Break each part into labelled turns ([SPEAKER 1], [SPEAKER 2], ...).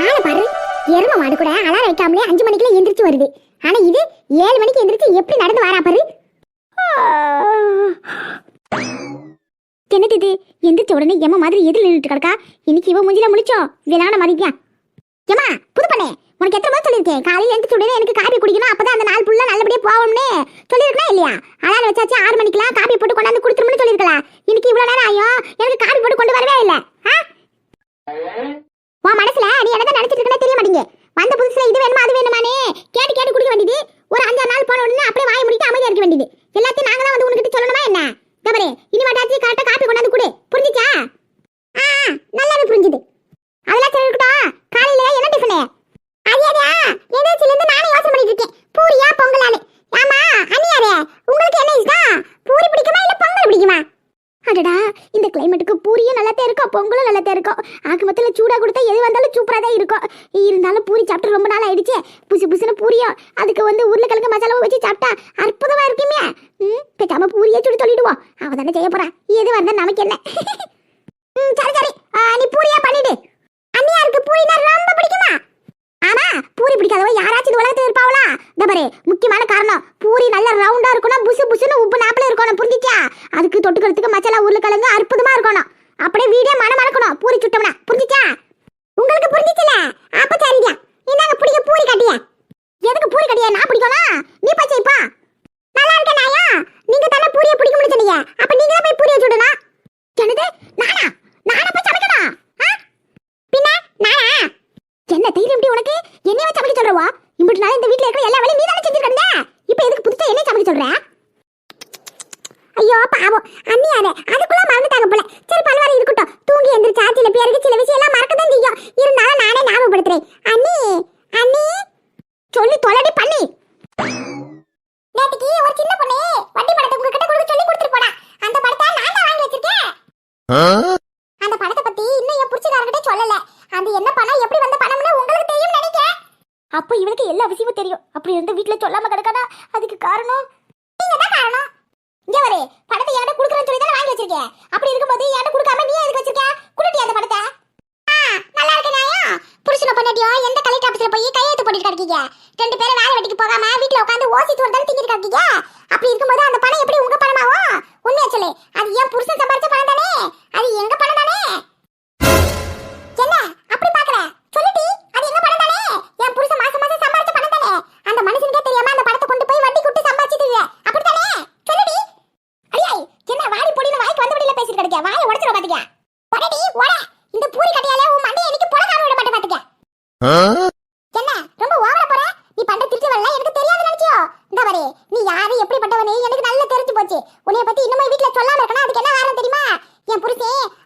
[SPEAKER 1] ஆளை பாரு எரும மாடு கூட அலாரம் வைக்காமலே அஞ்சு மணிக்குள்ள எந்திரிச்சு வருது. ஆனா இது ஏழு மணிக்கு எந்திரிச்சு எப்படி நடந்து வரா பாரு. என்னது இது? எந்திரிச்ச உடனே எம்ம மாதிரி எதில் நின்றுட்டு கிடக்கா? இன்னைக்கு இவன் முஞ்சில முடிச்சோம் விளாட மாதிரியா ஏமா புது பண்ணே உனக்கு எத்தனை முறை சொல்லியிருக்கேன்? காலையில் எழுந்துச்சு உடனே எனக்கு காபி குடிக்கணும். அப்பதான் அந்த நாள் ஃபுல்லாக நல்லபடியாக போகணும்னு சொல்லியிருக்கேன் இல்லையா? அலாரம் வச்சாச்சு ஆறு மணிக்கெல்லாம் காபி போட்டு கொண்டாந்து கொடுத்துருமுன்னு சொல்லியிருக்கலாம் இன்னைக்கு இவ்வளோ நேரம் ஆகும் எனக்கு காபி போட்டு கொண்டு வரவே இல்லை. ஆ? உன் மனசுல நீ என்னதான் நினைச்சிட்டு தெரிய மாட்டீங்க பூரியும் அதுக்கு வந்து உருளைக்கிழங்கு மசாலாவும் வச்சு சாப்பிட்டா அற்புதமா இருக்குமே. ம் பேசாம பூரியே சுடி சொல்லிடுவோம். அவன் தானே செய்ய போறா. எது வந்தா நமக்கு என்ன? ம் சரி சரி. நீ பூரியா பண்ணிடு. அண்ணியா இருக்கு பூரினா ரொம்ப பிடிக்குமா? ஆமா பூரி பிடிக்காதவ யாராச்சும் இந்த உலகத்துக்கு இருப்பாவளா? இந்த பாரு முக்கியமான காரணம். பூரி நல்ல ரவுண்டா இருக்கணும் புசு புசுன்னு உப்பு நாப்பில இருக்கணும். புரிஞ்சிச்சா? அதுக்கு தொட்டுக்கிறதுக்கு மசாலா உருளைக்கிழங்கு அற்புதமா இருக்கணும். அப்படியே வீடே மனம் மணக்கணும் பூரி சுட்டோம்னா. புரிஞ்சிச்சா? உங்களுக்கு புரிஞ்சிச்சுல? அப்ப சரிங்க. இந்தாங்க பிடிக்க பூரி கட்டியா. எனக்கு பூரி கடியா நான் பிடிக்கணும் நீ போய் அது ஏன் புருஷன் சம்பாரிச்ச பணம் தானே? அது எங்க புருஷே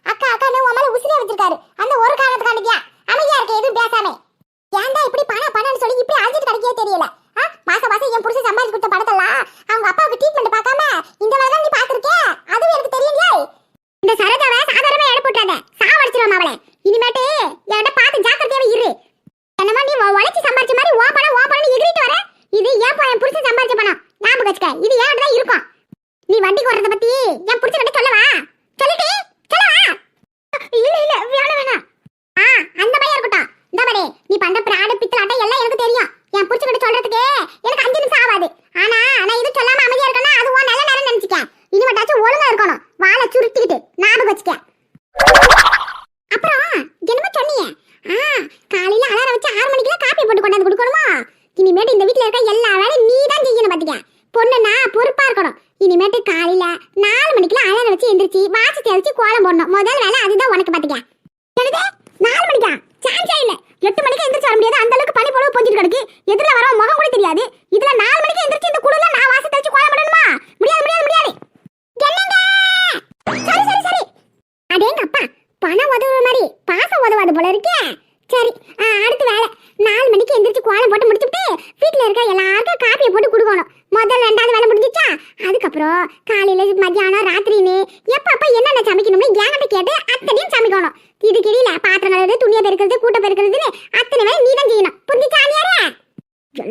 [SPEAKER 1] ಈ ಬಂದ ಪ್ರಾಣ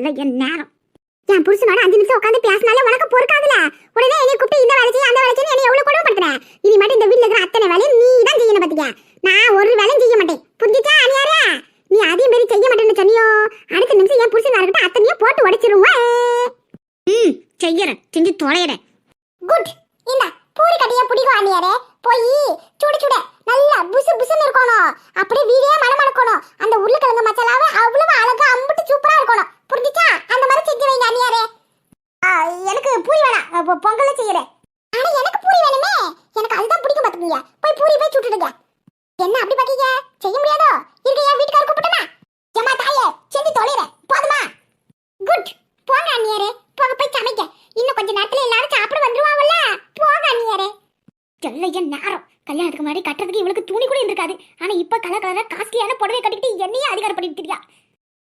[SPEAKER 1] எல்லாம் என் நேரம். என் புருஷனோட அஞ்சு நிமிஷம் உட்காந்து பேசினாலே உனக்கு பொறுக்காதுல. உடனே என்னை கூப்பிட்டு இந்த வேலை செய்ய அந்த வேலை செய்ய என்னை எவ்வளவு கொடுமைப்படுத்துறேன் இனி மட்டும் இந்த வீட்டுல இருக்கிற அத்தனை வேலையும் நீ தான் செய்யணும் பாத்துக்க நான் ஒரு வேலையும் செய்ய மாட்டேன். புரிஞ்சுச்சா அணியாரே நீ அதையும் மாரி செய்ய மாட்டேன்னு சொன்னியோ? அடுத்த நிமிஷம் என் புருஷனா இருக்கட்டும் அத்தனையும் போட்டு உடைச்சிருவோம்?
[SPEAKER 2] ம் செய்யறேன். செஞ்சு தொலையிட
[SPEAKER 1] குட். இந்த பூரி கட்டிய பிடிக்கும் அணியாரே போய் சுடு சுட. நல்லா புசு புசுன்னு இருக்கணும். அப்படியே வீடே மணமணக்கணும். அந்த உருளைக்கிழங்கு மசாலாவை அவ்வளவு அழகா அம்பிட்டு சூப்பரா இருக்கணும். புரிஞ்சுச்சா அந்த மாதிரி செஞ்சு வைங்க அண்ணியாரே எனக்கு பூரி வேணாம் பொங்கல செய்யறேன் ஆனா எனக்கு பூரி வேணுமே எனக்கு அதுதான் பிடிக்கும் பாத்துக்கீங்க போய் பூரி போய் சுட்டுடுங்க என்ன அப்படி பாக்கீங்க செய்ய முடியாதோ இருக்க என் வீட்டுக்கார கூப்பிட்டனா ஏமா தாயே செஞ்சு தொலைறேன் போதுமா குட் போங்க அண்ணியாரே போங்க போய் சமைக்க இன்னும் கொஞ்ச நேரத்துல எல்லாரும் சாப்பிட வந்துருவாங்கல்ல போங்க அண்ணியாரே
[SPEAKER 2] சொல்ல என் நேரம் கல்யாணத்துக்கு முன்னாடி கட்டுறதுக்கு இவளுக்கு துணி கூட இருந்திருக்காது ஆனா இப்ப கலர் கலரா காஸ்ட்லியான புடவை கட்டிக்கிட்டு என்னையே அதிகாரம் பண்ணிட்டு இருக்கா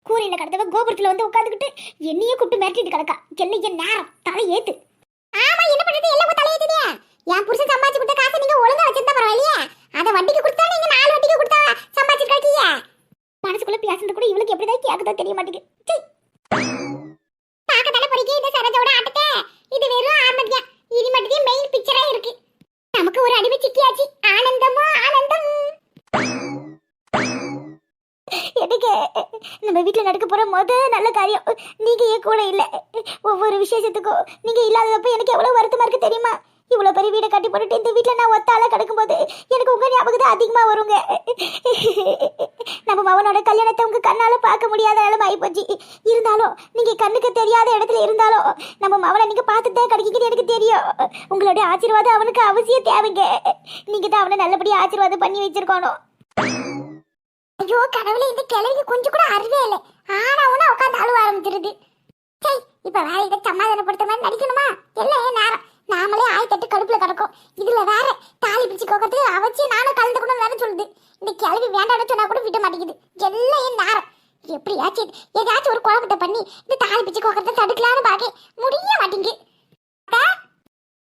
[SPEAKER 2] கூரையில கடந்தவ கோபுரத்துல வந்து உட்காந்துக்கிட்டு என்னையே கூப்பிட்டு மிரட்டிட்டு கிடக்கா. என்ன என் நேரம் தலை ஏத்து.
[SPEAKER 1] ஆமா என்ன பண்றது? எல்லாம் தலையேத்துதே என் புருஷன் சம்பாதிச்சு கொடுத்த காசை நீங்க ஒழுங்கா வச்சிருந்தா பரவாயில்லையே? அத வட்டிக்கு கொடுத்தா நீங்க நாலு வட்டிக்கு கொடுத்தா சம்பாதிச்சிருக்கீங்க
[SPEAKER 2] மனசுக்குள்ள பேசுறது கூட இவளுக்கு எப்படிதான் கேக்குதோ தெரிய மாட்டேங்குது சீ.
[SPEAKER 1] பாக்க தானே போறீங்க இந்த சரோஜோட ஆட்டத்தை இது வெறும் ஆரம்பத்தியா இது மட்டும் மெயின் பிக்சரா இருக்கு நமக்கு ஒரு அடிமை சிக்கியாச்சு ஆனந்தமோ ஆனந்தம்
[SPEAKER 2] எனக்கு நம்ம வீட்டுல நடக்க போற முத நல்ல காரியம். நீங்க ஏன் கூட இல்ல. ஒவ்வொரு விசேஷத்துக்கும் நீங்க இல்லாதப்ப எனக்கு எவ்வளவு வருத்தமா இருக்கு தெரியுமா? இவ்வளவு பெரிய வீடை கட்டி போட்டுட்டு இந்த வீட்டுல நான் ஒத்தால கிடக்கும்போது எனக்கு உங்க ஞாபகம் தான் அதிகமா வருங்க. நம்ம மவனோட கல்யாணத்தை உங்க கண்ணால பார்க்க முடியாத நிலைமை ஆயிப்போச்சு. இருந்தாலும் நீங்க கண்ணுக்கு தெரியாத இடத்துல இருந்தாலும் நம்ம மவனை நீங்க பார்த்துட்டு தான் எனக்கு தெரியும். உங்களுடைய ஆசீர்வாதம் அவனுக்கு அவசியம் தேவைங்க. நீங்க தான் அவனை நல்லபடியா ஆசீர்வாதம் பண்ணி வச்சிருக்கணும்.
[SPEAKER 1] ஐயோ கடவுளே இந்த கிழவிக்கு கொஞ்சம் கூட அறிவே இல்லை. ஆனா உன உட்காந்து அழுவ ஆரம்பிச்சிருது. சரி இப்ப வேற இதை சமாதானப்படுத்த மாதிரி நடிக்கணுமா? எல்லாம் நேரம். நாமளே ஆயத்தட்டு கடுப்புல கிடக்கும். இதுல வேற தாலி பிடிச்சு கோக்கறதுக்கு அவச்சு நானும் கலந்துக்கணும் வேற சொல்லுது. இந்த கிழவி வேண்டாம்னு சொன்னா கூட விட மாட்டேங்குது. எல்லாம் நேரம். எப்படியாச்சும் ஏதாச்சும் ஒரு குழப்பத்தை பண்ணி இந்த தாலி பிச்சு கோக்கத்தை தடுக்கலான்னு பாக்க முடிய மாட்டேங்குது.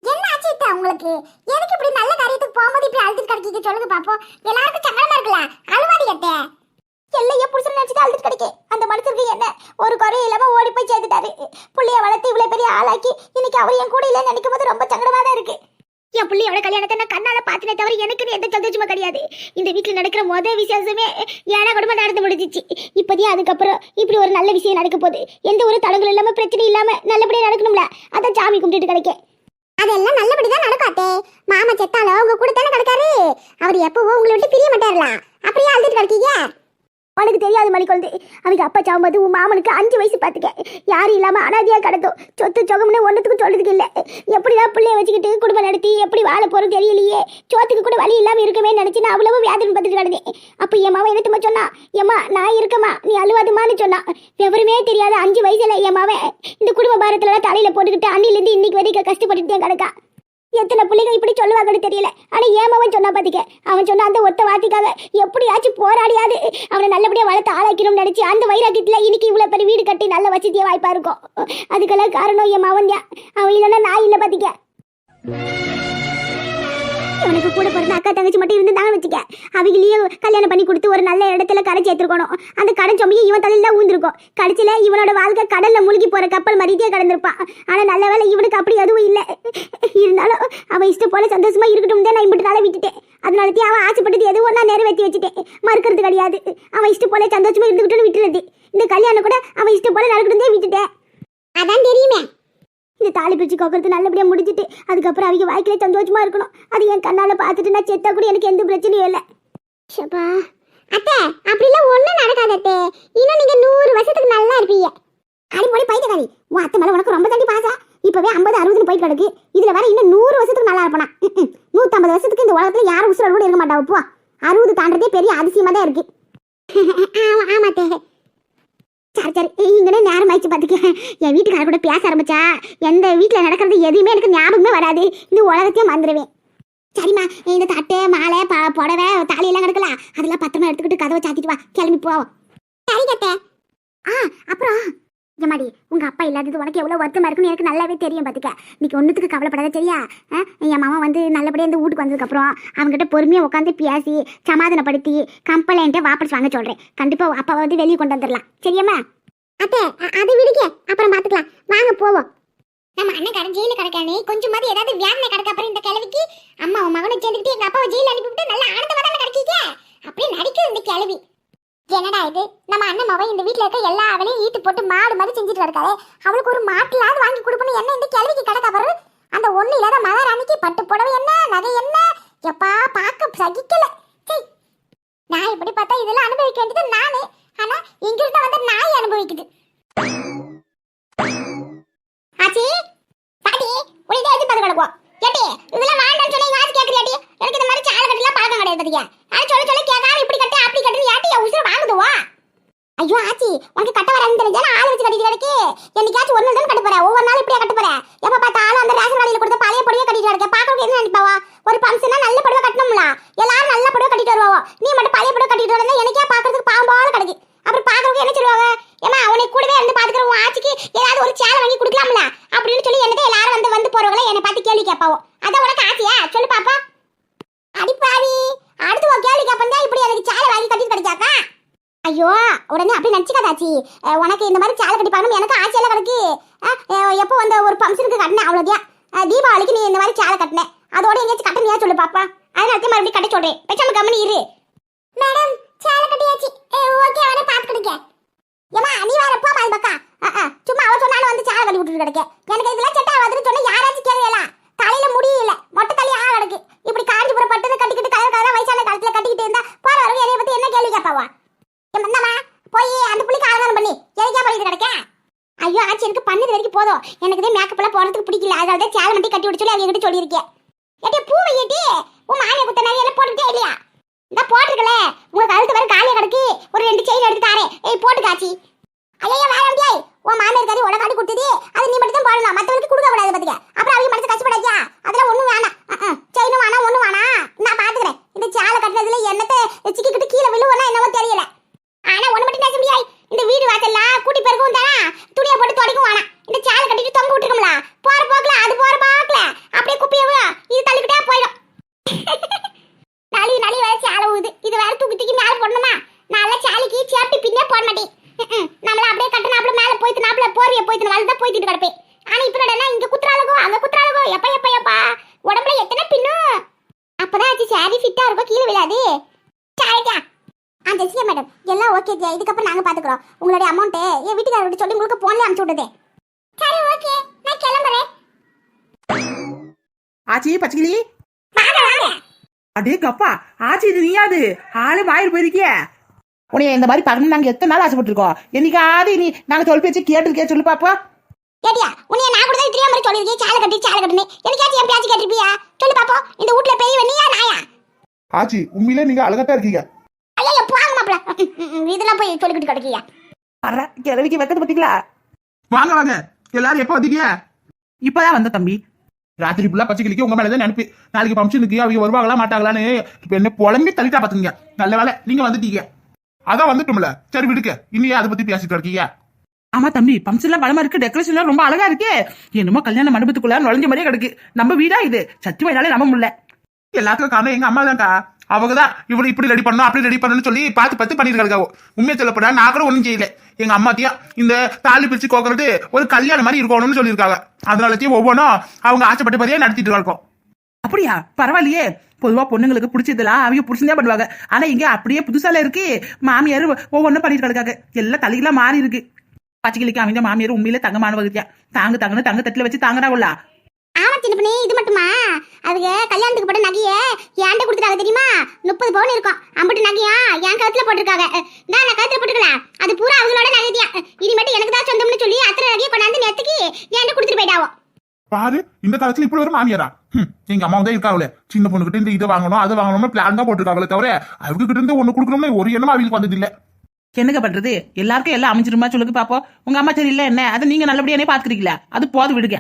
[SPEAKER 1] என்ன ஆச்சு இத்த உங்களுக்கு? எதுக்கு இப்படி நல்ல காரியத்துக்கு போகும்போது இப்படி அழுதுட்டு கிடக்கீங்க? சொல்லுங்க பாப்போம். எல்லாருக்கும் சங்கடமா இருக்குல்ல? அழுவாதீங்க
[SPEAKER 2] எல்லைய புருஷன் நினைச்சுட்டு அழுதுட்டு கிடைக்கே. அந்த மனுஷருக்கு என்ன? ஒரு குறையும் இல்லாம ஓடி போய் சேர்த்துட்டாரு புள்ளைய வளர்த்து இவ்வளவு பெரிய ஆளாக்கி இன்னைக்கு அவர் என் கூட இல்ல நினைக்கும் போது ரொம்ப சங்கடமா தான் இருக்கு. என் புள்ளையோட கல்யாணத்தை நான் கண்ணால பாத்தினே தவிர எனக்கு எந்த சந்தோஷமும் கிடையாது. இந்த வீட்டுல நடக்கிற முத விசேஷமே ஏழை குடும்பம் நடந்து முடிஞ்சிச்சு. இப்போதையே அதுக்கப்புறம் இப்படி ஒரு நல்ல விஷயம் நடக்க போகுது. எந்த ஒரு தடங்களும் இல்லாம பிரச்சனை இல்லாம நல்லபடியா நடக்கணும்ல? அதான் சாமி கும்பிட்டுட்டு கிடைக்கேன்
[SPEAKER 1] அதெல்லாம் நல்லபடிதான் நடக்கும் மாமா செத்தாலும் உங்க கூட தானே கிடக்காரு? அவர் எப்பவும் உங்களை விட்டு பிரிய மாட்டாருலாம் அப்படியே அழுதுட்டு கிடக்கீங்க?
[SPEAKER 2] உனக்கு தெரியாது மணிக்கொழுந்து அவங்க அப்பா சாகும்போது உன் மாமனுக்கு அஞ்சு வயசு பார்த்துக்க. யாரும் இல்லாம அனாதியா கிடக்கும் சொத்து சொகம்னு ஒன்றுத்துக்கும் சொல்றதுக்கு இல்லை. எப்படிதான் பிள்ளைய வச்சுக்கிட்டு குடும்பம் நடத்தி எப்படி வாழ போறது தெரியலையே. சோத்துக்கு கூட வழி இல்லாம இருக்கவே நினச்சி நான் அவ்வளவு வியாதின்னு பார்த்துட்டு கிடந்தேன். அப்ப என் மாவன் என்னத்துமா சொன்னா ஏம்மா நான் இருக்கமா நீ அழுவாதுமான்னு சொன்னா எவருமே தெரியாத அஞ்சு வயசுல என் மாவன் இந்த குடும்ப பாரத்துல தலையில போட்டுக்கிட்டு அண்ணிலேருந்து இன்னைக்கு வரைக்கும் கஷ்டப்பட்டுட்டேன் கிடக்கா எத்தனை பிள்ளைங்க இப்படி சொல்லுவாங்கன்னு தெரியல. ஆனா ஏமாவன் சொன்னா பாத்துக்க. அவன் சொன்ன அந்த ஒத்த வார்த்தைக்காக எப்படியாச்சும் போராடியாது அவனை நல்லபடியா வளர்த்து ஆளாக்கணும்னு நினைச்சு அந்த வைராக்கியத்துல இன்னைக்கு இவ்வளவு பெரிய வீடு கட்டி நல்ல வசதியா வாய்ப்பா இருக்கும். அதுக்கெல்லாம் காரணம் என் மவன் தான். அவன் இல்லைன்னா நான் இல்லை பாத்துக்க. இவனுக்கு கூட பிறந்த அக்கா தங்கச்சி மட்டும் இருந்தாங்கன்னு வச்சுக்க. அவங்களையும் கல்யாணம் பண்ணி கொடுத்து ஒரு நல்ல இடத்துல கடை சேர்த்துருக்கணும். அந்த கடை சொம்பியை இவன் தலையில் தான் ஊந்திருக்கும். கடைசியில் இவனோட வாழ்க்கை கடல்ல மூழ்கி போற கப்பல் மாதிரியே கடந்திருப்பான். ஆனா நல்ல வேலை இவனுக்கு அப்படி எதுவும் இல்லை. இருந்தாலும் அவன் இஷ்டம் போல சந்தோஷமா இருக்கட்டும் தான் நான் இப்படி நாள விட்டுட்டேன். தான் அவன் ஆசைப்பட்டது எதுவும் நான் நிறைவேற்றி வச்சுட்டேன். மறுக்கிறது கிடையாது. அவன் இஷ்டம் போல சந்தோஷமா இருந்துக்கிட்டுன்னு விட்டுறது. இந்த கல்யாணம் கூட அவன் இஷ்டம் போல நடக்கணும்னே விட்டுட்டேன்.
[SPEAKER 1] அதான் தெரியுமே.
[SPEAKER 2] இந்த தாலி பிரிச்சு கோக்கிறது நல்லபடியாக முடிஞ்சிட்டு அதுக்கப்புறம் அவங்க வாழ்க்கையில சந்தோஷமா இருக்கணும். அது என் கண்ணால பார்த்துட்டு நான் செத்தா கூட எனக்கு எந்த பிரச்சனையும் இல்லை.
[SPEAKER 1] ஷப்பா அத்தை அப்படிலாம் ஒண்ணும் நடக்காது அத்தை. இன்னும் நீங்க நூறு வருஷத்துக்கு நல்லா இருப்பீங்க. அடி போய் பைத்தியக்காரி. உன் அத்தை மேல உனக்கு ரொம்ப தண்ணி பாசா இப்பவே ஐம்பது அறுபதுன்னு போயிட்டு கிடக்கு இதுல வேற இன்னும் நூறு வருஷத்துக்கு நல்லா இருப்பனா நூத்தம்பது வருஷத்துக்கு இந்த உலகத்துல யாரும் உசுரோட கூட இருக்க மாட்டா போ அறுபது தாண்டதே பெரிய அதிசயமா தான் இருக்கு ஆமா ஆமா அத்தை சரி சரி இங்கனே நேரம் ஆயிடுச்சு பாத்துக்க என் வீட்டுக்கார கூட பேச ஆரம்பிச்சா எந்த வீட்டில் நடக்கிறது எதுவுமே எனக்கு ஞாபகமே வராது. இந்த உலகத்தையும் மறந்துடுவேன் சரிம்மா இந்த தட்டு மாலை ப புடவை தாலியெல்லாம் கிடக்கலாம் அதெல்லாம் பத்திரமா எடுத்துக்கிட்டு கதவை சாத்திட்டு வா. கிளம்பி போவோம் சரி கத்த ஆ அப்புறம்? ஜமாடி உங்க அப்பா இல்லாதது உனக்கு எவ்வளவு வருத்தமாக இருக்குன்னு எனக்கு நல்லாவே தெரியும் பாத்துக்க. இன்னைக்கு ஒன்றுத்துக்கு கவலைப்படாத சரியா? என் மாமா வந்து நல்லபடியா இந்த வீட்டுக்கு வந்ததுக்கப்புறம் அவங்ககிட்ட பொறுமையாக உட்காந்து பேசி சமாதானப்படுத்தி கம்ப்ளைண்ட்டை வாபஸ் வாங்க சொல்றேன். கண்டிப்பா அப்பாவை வந்து வெளியே கொண்டு வந்துடலாம். சரியாம்மா? அத்தை அதை விடுங்க அப்புறம் பார்த்துக்கலாம் வாங்க போவோம். நம்ம அண்ணன் கடன் ஜெயில கிடக்கானே. கொஞ்சமாவது ஏதாவது வியாதனை கிடக்க அப்புறம் இந்த கிழவிக்கு அம்மா உன் மகனை சேர்ந்துக்கிட்டு எங்க அப்பாவை ஜெயில அனுப்பிவிட்டு நல்லா ஆனந்தமா தானே கிடைக்கீங்க? அப்படியே நடிக்குது இந்த கிழவி. என்னடா இது? நம்ம அண்ணன் மகன் இந்த வீட்டில் இருக்க எல்லா வேலையும் ஈட்டு போட்டு மாடு மாதிரி செஞ்சுட்டு இருக்காரு அவளுக்கு ஒரு மாட்டிலாவது வாங்கி கொடுப்பணும். என்ன இந்த கிழவிக்கு கிடக்க பாரு அந்த ஒண்ணு இல்லாத மகாராணிக்கு பட்டு புடவை என்ன? நகை என்ன? எப்பா பார்க்க சகிக்கல. சீ. நான் இப்படி பார்த்தா இதெல்லாம் அனுபவிக்க வேண்டியது நானு. ஆனா இங்கிருந்து வந்த நாய் அனுபவிக்குது ஆச்சி பாட்டி உனக்கு எது பார்த்து கிடக்கும் கேட்டி இதெல்லாம் வேண்டாம்னு சொன்னீங்க ஆச்சு கேட்கறியாட்டி எனக்கு இந்த மாதிரி சாலை கட்டலாம் பழக்கம் கிடையாது பாத்தீங்க ஆனா சொல்ல சொல்ல கேட்காம இப்படி கட்டு அப்படி கட்டு ஏட்டி என் உசுர வாங்குதுவா ஐயோ ஆச்சி உனக்கு கட்ட வரான்னு தெரிஞ்சா நான் ஆள் வச்சு கட்டிட்டு கிடக்கு. என்னைக்காச்சும் ஒரு நாள் தான் கட்ட போறேன் ஒவ்வொரு நாளும் இப்படியே கட்ட போறேன் எப்ப பார்த்தாலும் அந்த ரேஷன் கடையில் கொடுத்த பழைய புடவை கட்டிட்டு கிடக்க. பாக்கிறவங்க என்ன நினைப்பாவா? ஒரு ஃபங்க்ஷனா நல்ல படுவை கட்டணும்ல. எல்லாரும் நல்ல படுவை கட்டிட்டு வருவாவோ? நீ மட்டும் பழைய படுவை கட்டிட்டு வரணும் எனக்கே பாக்குறதுக்கு பாவம் போல கிடக்கு அப்புறம் பாக்குறவங்க என்ன சொல்லுவாங்க ஏமா உன்னை கூடவே இருந்து பாத்துக்கிற உன் ஆச்சிக்கு ஏதாவது ஒரு சேலை வாங்கி கொடுக்கலாம்ல அப்படின்னு சொல்லி என்னதான் எல்லாரும் வந்து வந்து போறவங்கள என்னை பார்த்து கேள்வி கேட்பாவோ அதான் உனக்கு ஆசையா சொல்லு பாப்பா அடிப்பாவி அடுத்து உன் கேள்வி கேப்பந்தா இப்படி எனக்கு சேலை வாங்கி கட்டிட்டு கிடைக்காக்கா ஐயோ உடனே அப்படி உனக்கு இந்த மாதிரி சேலை கட்டி பண்ணணும் எனக்கு ஆச்சியெல்லாம் கிடக்கு. எப்போ வந்த ஒரு ஃபங்க்ஷனுக்கு கட்டினேன் அவ்வளோதியா தீபாவளிக்கு நீ இந்த மாதிரி சேலை கட்டினேன். அதோட எங்கேயாச்சும் கட்டணியா சொல்லு பாப்பா. அதனால தான் மறுபடியும் கட்ட சொல்றேன். பேசாம கம்மனி இரு. மேடம் சேலை கட்டியாச்சு. ஓகே வேணா பார்த்து கொடுங்க ஏமா நீ வேற போ மாதிரி பக்கா. அஹ், சும்மா அவ சொன்னாலும் வந்து சேலை கட்டி விட்டுட்டு கிடக்க. எனக்கு இதெல்லாம் செட் ஆகாதுன்னு சொன்னா யாராச்சும் கேள்வியலாம் தலையில முடியல மொட்டை தள்ளி ஆ கிடக்கு. இப்படி காஞ்சிபுரம் பட்டுன்னு கட்டிக்கிட்டு கலர் கலரா வயசான காலத்துல கட்டிக்கிட்டு இருந்தா போற போறவங்க என்னைய பத்தி என்ன கேள்வி கேட்பாவா? என்னம்மா? போய் அந்த புள்ளிக்கு ஆலங்காரம் பண்ணி. எதுக்கே பண்ணிட்டு கிடக்க ஐயோ ஆச்சு எனக்கு பண்ணது வரைக்கும் போதும். எனக்கு இதே மேக்கப் எல்லாம் போறதுக்கு பிடிக்கல. அதாவது சேலை மட்டும் கட்டி விட்டு சொல்லி அவங்க கிட்ட சொல்லியிருக்கேன். ஏட்டி பூ வையட்டி உன் மாமியை குத்த நிறைய எல்லாம் போட்டுக்கிட்டே இல்லையா? இந்த போட்டிருக்கல. உங்க கழுத்து வர காலியா கிடக்கு. ஒரு ரெண்டு செயின் எடுத்து தாரேன். ஏய் போட்டு காச்சி ஐயா வேற முடியாது உன் மாமியார் கறி உலகாடி கொடுத்தது. அது நீ மட்டும் தான் போடணும். மற்றவங்களுக்கு கொடுக்க கூடாது பாத்துக்க. அப்புறம் அவங்க மனசு கஷ்டப்படாதியா? அதெல்லாம் ஒண்ணும் வேணாம் செயினும் வேணாம் ஒண்ணும் வேணாம் நான் பாத்துக்கிறேன் இந்த சேலை கட்டினதுல என்னத்தை சிக்கிக்கிட்டு கீழே விழுவனா என்னவோ தெரியல ஆனா ஒண்ணு மட்டும் பேச முடியாது இந்த வீடு வாசல்ல கூட்டி பெருக்கவும் தானா துணியை போட்டு துடைக்கும் வேணாம் இந்த சேலை கட்டிட்டு தொங்க விட்டுருக்கோம்ல போற போக்குல அது போற போக்குல அப்படியே குப்பியவே இது தள்ளிக்கிட்டே போயிடும் நாளி நாளி வேற சேலை ஊது இது வேற தூக்கி தூக்கி மேல போடணுமா நல்ல சேலைக்கு சேப்டி பின்னே போட மாட்டேன் ம்ம். நம்மள அப்படியே கட்டினாப்புல மேல போயிட்டு நாப்புல போர்வைய போயிட்டு வந்து தான் போயிட்டு கிடப்பேன் ஆனா இப்ப என்னடா இங்க குத்துறாளுகோ அங்க குத்துறாளுகோ எப்ப எப்ப எப்பா உடம்புல எத்தனை பின்னும் அப்பதான் ஆச்சு சாரி ஃபிட்டா இருக்கும் கீழே விழாது சரிக்கா ஆ ஜெசிகா மேடம் எல்லாம் ஓகே ஜெயா இதுக்கப்புறம் நாங்க பாத்துக்கிறோம் உங்களுடைய அமௌண்ட் என் வீட்டுக்காரர்கிட்ட சொல்லி உங்களுக்கு போன்ல அனுப்பிச்சு விடுதே சரி ஓகே நான் கிளம்புறேன்
[SPEAKER 3] ஆச்சி பச்சைக்கிளி?
[SPEAKER 1] வாங்க வாங்க
[SPEAKER 3] அடே கப்பா ஆச்சி இது நீயாது ஆளு வாயிரு போயிருக்கிய? உனைய இந்த மாதிரி பண்ணு நாங்க எத்தனை நாள் ஆசைப்பட்டிருக்கோம்? என்னைக்காவது நீ நாங்க தொல் பேச்சு கேட்டிருக்கே சொல்லு பாப்பா.
[SPEAKER 1] கேட்டியா உன்னைய நான் கூட தான் தெரியாம மாதிரி சொல்லிருக்கேன் சேலை கட்டி சேலை கட்டுன்னு. எனக்காச்சும் என் பேச்சு கேட்டிருப்பியா? சொல்லு பாப்போம் இந்த வீட்ல பெரிய நீயா நாயா?
[SPEAKER 4] ஆச்சி உண்மையிலே நீங்க அழகாத்தான் இருக்கீங்க.
[SPEAKER 1] ஐயோ போங்க மாப்பிள. இதெல்லாம் போய் சொல்லிக்கிட்டு கிடக்கியா?
[SPEAKER 3] அற கிழவிக்கு வைக்கிறது பார்த்தீங்களா
[SPEAKER 4] வாங்க வாங்க. எல்லாரும் எப்போ வந்தீங்க?
[SPEAKER 3] இப்பதான் வந்த தம்பி.
[SPEAKER 4] ராத்திரி ஃபுல்லா பச்சை கிளிக்கு உங்க மேலதான் நினைப்பு. நாளைக்கு ஃபங்க்ஷனுக்கு அவங்க வருவாங்களா மாட்டாங்களான்னு இப்ப என்ன புலம்பி தள்ளிட்டா பாத்துங்க நல்ல வேலை நீங்க வந்துட்டீங்க. அதான் வந்துட்டோம்ல. சரி விடுக்க இனியே அதை பத்தி பேசிட்டு இருக்கீங்க.
[SPEAKER 3] ஆமா தம்பி பம்ப்ஸ் எல்லாம் பலமா இருக்கு. டெக்கரேஷன் எல்லாம் ரொம்ப அழகா இருக்கே. என்னமோ கல்யாண மண்டபத்துக்குள்ள நுழைஞ்ச மாதிரியே கிடக்கு. நம்ம வீடா இது. சத்தியமா என்னால நம்ப முடியல.
[SPEAKER 4] எல்லாத்துக்கும் காரணம் எங்க அம்மா தான்க்கா அவங்க தான் இவ்வளோ இப்படி ரெடி பண்ணணும் அப்படி ரெடி பண்ணணும்னு சொல்லி பார்த்து பார்த்து பண்ணியிருக்காங்க உண்மையை சொல்லப்படா நான் கூட ஒன்றும் செய்யல. எங்கள் அம்மாத்தையும் இந்த தாலி பிரிச்சு கோக்கிறது ஒரு கல்யாணம் மாதிரி இருக்கணும்னு சொல்லியிருக்காங்க. அதனாலத்தையும் ஒவ்வொன்றும் அவங்க ஆசைப்பட்ட மாதிரியே நடத்திட்டு இருக்கோம்
[SPEAKER 3] அப்படியா? பரவாயில்லையே. பொதுவா பொண்ணுங்களுக்கு பிடிச்சதெல்லாம் அவங்க பிடிச்சிருந்தே பண்ணுவாங்க. ஆனா இங்க அப்படியே புதுசால இருக்கு. மாமியார் ஒவ்வொன்றும் பண்ணிட்டு கிடக்காங்க எல்லாம் தலையெல்லாம் மாறி இருக்கு. பச்சைக்கிளிக்கு அவங்க மாமியார் உண்மையில தங்கமான வகுதியா தாங்க தாங்கன்னு தங்க தட்டுல வச்சு தாங்கறாவுல
[SPEAKER 1] ஆமா சின்ன பண்ணி இது மட்டுமா? அதுக்கு கல்யாணத்துக்கு போட்ட நகைய என்கிட்ட கொடுத்துட்டாங்க தெரியுமா? முப்பது பவுன் இருக்கும். அம்பட்டு நகையா என் கழுத்துல போட்டிருக்காங்க. நான் நான் கழுத்துல போட்டுக்கல? அது பூரா அவங்களோட நகைதியா இனிமேட்டு எனக்கு தான் சொந்தம்னு சொல்லி அத்தனை நகையை கொண்டாந்து நெத்துக்கு என்கிட்ட கொடுத்துட்டு போயிட்டாவோ.
[SPEAKER 4] பாரு இந்த காலத்துல இப்படி ஒரு மாமியாரா? ஹம், எங்க அம்மா தான் இருக்காங்களே சின்ன பொண்ணு கிட்ட இருந்து இதை வாங்கணும் அதை வாங்கணும்னு பிளான் தான் போட்டிருக்காங்களே தவிர அவங்க கிட்ட இருந்து ஒண்ணு கொடுக்கணும்னு ஒரு எண்ணம் அவங்களுக்கு வந்தது இல்ல
[SPEAKER 3] என்னங்க பண்றது? எல்லாருக்கும் எல்லாம் அமைஞ்சிருமா சொல்லுங்க பாப்போம். உங்க அம்மா சரி இல்ல என்ன? அதை நீங்க நல்லபடியானே பாத்துக்கிறீங்களா. அது போது விடுங்க.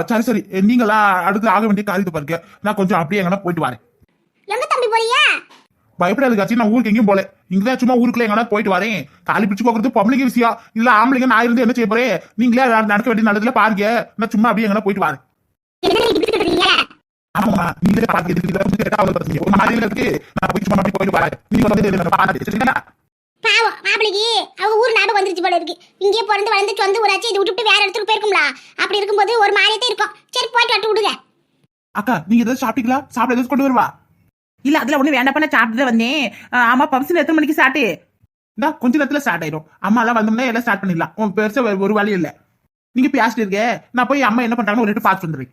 [SPEAKER 4] சரி சரி. நீங்களா அடுத்து ஆக வேண்டிய காரியத்தை பாருங்க. நான் கொஞ்சம் அப்படியே எங்கன்னா போயிட்டு வரேன்.
[SPEAKER 1] எங்க தம்பி போறியா?
[SPEAKER 4] பயப்படாது காட்சி நான் ஊருக்கு எங்கேயும் போல இங்கதான் சும்மா ஊருக்குள்ள எங்கன்னா போயிட்டு வரேன். தாலி பிடிச்சு போக்குறது பப்ளிக் விஷயம். இல்ல ஆம்பளைங்க நான் இருந்து என்ன செய்ய போறேன்? நீங்களே நட- நடக்க வேண்டிய நல்லதுல பாருங்க. நான் சும்மா அப்படியே எங்கன்னா போயிட்டு வரேன். ஆமாமா நீங்களே பாருங்க கேட்டா அவ்வளவு பிரச்சனை ஒரு மாதிரி இருக்கு. நான் போய் சும்மா போயிட்டு வரேன். நீங்க வந்து பாருங்க சரிங்களா
[SPEAKER 1] பாவம் மாப்பிளைக்கு. அவங்க ஊர் ஞாபகம் வந்துருச்சு போல இருக்கு. இங்கேயே பிறந்து வளர்ந்து சொந்த ஊராச்சு இது விட்டுட்டு வேற இடத்துக்கு போயிருக்கும்ல. அப்படி இருக்கும்போது ஒரு மாதிரியே இருக்கும். சரி போயிட்டு வட்டு விடுங்க.
[SPEAKER 4] அக்கா நீங்க ஏதாவது சாப்பிட்டீங்களா? சாப்பிட ஏதாவது கொண்டு வருவா?
[SPEAKER 3] இல்ல அதுல ஒண்ணு வேண்டாப்பா நான் சாப்பிட்டு வந்தேன். ஆமா பம்சன் எத்தனை மணிக்கு சாட்டு
[SPEAKER 4] இந்த கொஞ்ச நேரத்துல ஸ்டார்ட் ஆயிடும் அம்மா எல்லாம் வந்தோம்னா எல்லாம் ஸ்டார்ட் பண்ணிடலாம். உன் பெருசா ஒரு- ஒரு வழி இல்ல. நீங்க பேசிட்டு இருக்க? நான் போய் அம்மா என்ன பண்றாங்கன்னு ஒரு பார்த்து வந்துடுறேன்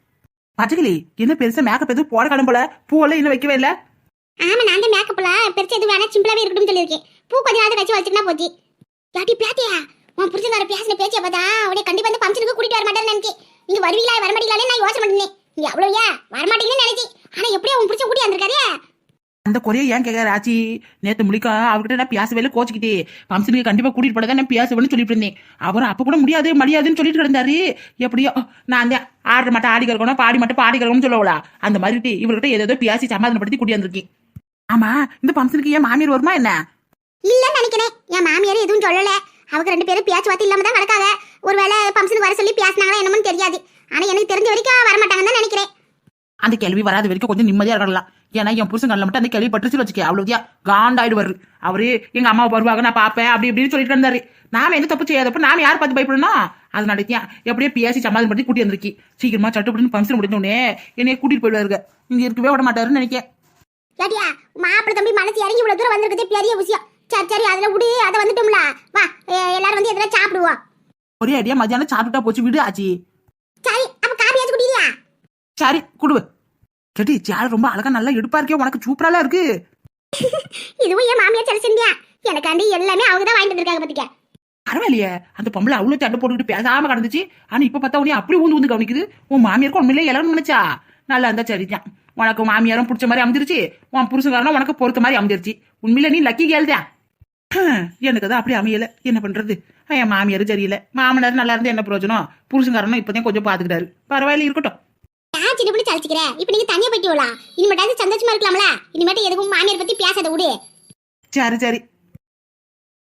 [SPEAKER 3] பச்சைக்கிளி என்ன பெருசா மேக்கப் எதுவும் போட கிளம்பல பூவெல்லாம் இன்னும் வைக்கவே இல்ல?
[SPEAKER 1] ஆமா நான் தான் மேக்கப்லாம் பெருசா எதுவும் வேணா சிம்பிளாவே இருக்கட்டும் சொல்லியிருக்கேன். பூ கொஞ்ச நாள் வச்சு வச்சுக்கினா போச்சு. யாட்டி பேத்தியா உன் புரிச்சுக்கார பேசின பேச்சிய பார்த்தா அவடைய கண்டிப்பா வந்து பம்சனுக்கு கூட்டிட்டு வர மாட்டேன்னு நினைச்சேன். நீங்க வருவீங்களா வர மாட்டீங்களே நான் யோசனை பண்ணேன் நீங்க அவ்வளவு ஏன் வர மாட்டீங்கன்னு நினைச்சேன். ஆனா எப்படியா உன் புரிச்ச கூட்டி வந்திருக்காரு.
[SPEAKER 3] அந்த குறைய ஏன் கேட்கற ஆச்சி நேத்து முழிக்கா அவர்கிட்ட நான் பேசவே கோச்சிக்கிட்டே. ஃபங்க்ஷனுக்கு கண்டிப்பா கூட்டிட்டு போட நான் பேசுவேன்னு சொல்லிட்டு இருந்தேன். அவர் அப்ப கூட முடியாது மடியாதுன்னு சொல்லிட்டு கிடந்தாரு. எப்படியோ நான் அந்த ஆடுற மட்டும் ஆடி கிடக்கணும் பாடி மட்டும் பாடி கிடக்கணும்னு சொல்லவளா அந்த மாதிரி இவர்கிட்ட ஏதோ பேசி சமாதானப்படுத்தி கூட்டி வந்திருக்கேன். ஆமா இந்த பம்சனுக்கு ஏன் மாமியார் வருமா என்ன?
[SPEAKER 1] இல்லன்னு நினைக்கிறேன். என் மாமியார் எதுவும் சொல்லல. அவங்க ரெண்டு பேரும் பேச்சுவார்த்தை இல்லாம தான் நடக்காங்க ஒருவேளை ஃபங்க்ஷனுக்கு வர சொல்லி பேசினாங்களா என்னமோன்னு தெரியாது. ஆனா எனக்கு தெரிஞ்ச வரைக்கும் வர மாட்டாங்கன்னு தான் நினைக்கிறேன்.
[SPEAKER 3] அந்த கேள்வி வராத வரைக்கும் கொஞ்சம் நிம்மதியா இருக்கலாம். ஏன்னா என் புருஷன் கண்ணில் மட்டும் அந்த கேள்வி பட்டுச்சு வச்சுக்க அவ்வளோதியா காண்டாயிடுவாரு. அவரு எங்க அம்மா வருவாங்க நான் பாப்பேன் அப்படி இப்படின்னு சொல்லிட்டு இருந்தாரு. நாம எந்த தப்பு செய்யாதப்ப நாம யார் பார்த்து பயப்படணும்? அது நடத்தியா எப்படியே பேசி சமாதானம் பண்ணி கூட்டி வந்திருக்கி சீக்கிரமா சட்டுப்பட்டு ஃபங்க்ஷன் முடிஞ்சோடனே என்னைய கூட்டிட்டு போயிடுவாருங்க. இங்க இருக்கவே விட மாட்டாருன்னு நினைக்கிறேன்
[SPEAKER 1] மாப்பிள்ளை தம்பி மனசு இறங்கி இவ்வளவு தூரம் வந்திருக்கதே. பெரிய விஷயம். சரி சரி அதுல விடு அதை வந்துட்டோம்ல. வா எல்லாரும் வந்து எதுனா சாப்பிடுவோம்.
[SPEAKER 3] ஒரே அடியா மத்தியானம் சாப்பிட்டுட்டா போச்சு விடு ஆச்சி.
[SPEAKER 1] சரி அப்ப காப்பியாச்சும் குடிக்கலையா
[SPEAKER 3] சரி குடுவு செடி சேர் ரொம்ப அழகா நல்லா எடுப்பா இருக்கே உனக்கு சூப்பராலாம் இருக்கு.
[SPEAKER 1] இதுவும் என் மாமியார் செலசண்டியா எனக்காண்டி எல்லாமே அவங்க தான் வாங்கிட்டு வந்திருக்காங்க பாத்துக்க.
[SPEAKER 3] பரவாயில்லையே அந்த பொம்பளை அவ்வளவு சண்டை போட்டுக்கிட்டு பேசாம கிடந்துச்சு. ஆனா இப்ப பார்த்தா உடனே அப்படி ஊந்து ஊந்து கவனிக்குது. உன் மாமியாருக்கு உண்மையிலே இளவன் நினைச்சா. நல்லா இருந்தா சரிதான் உனக்கு மாமியாரும் பிடிச்ச மாதிரி அமைஞ்சிருச்சு. உன் புருஷங்காரனும் உனக்கு பொறுத்த மாதிரி அமைஞ்சிருச்சு. உண்மையில நீ லக்கி கேள்தான் எனக்கு தான் அப்படி அமையல. என்ன பண்றது? என் மாமியார் சரியில்லை. மாமனார் நல்லா இருந்தா என்ன பிரயோஜனம்? புருஷங்காரனும் இப்பதான் கொஞ்சம் பாத்துக்கிட்டாரு. பரவாயில்ல இருக்கட்டும்.
[SPEAKER 1] நான் சின்ன பண்ணி சலிச்சுக்கிற. இப்ப நீங்க தனியா போயிட்டு இனிமேட்டாவது சந்தோஷமா இருக்கலாம்ல. இனிமேட்டு எதுவும் மாமியார் பத்தி பேசாத விடு.
[SPEAKER 3] சரி சரி.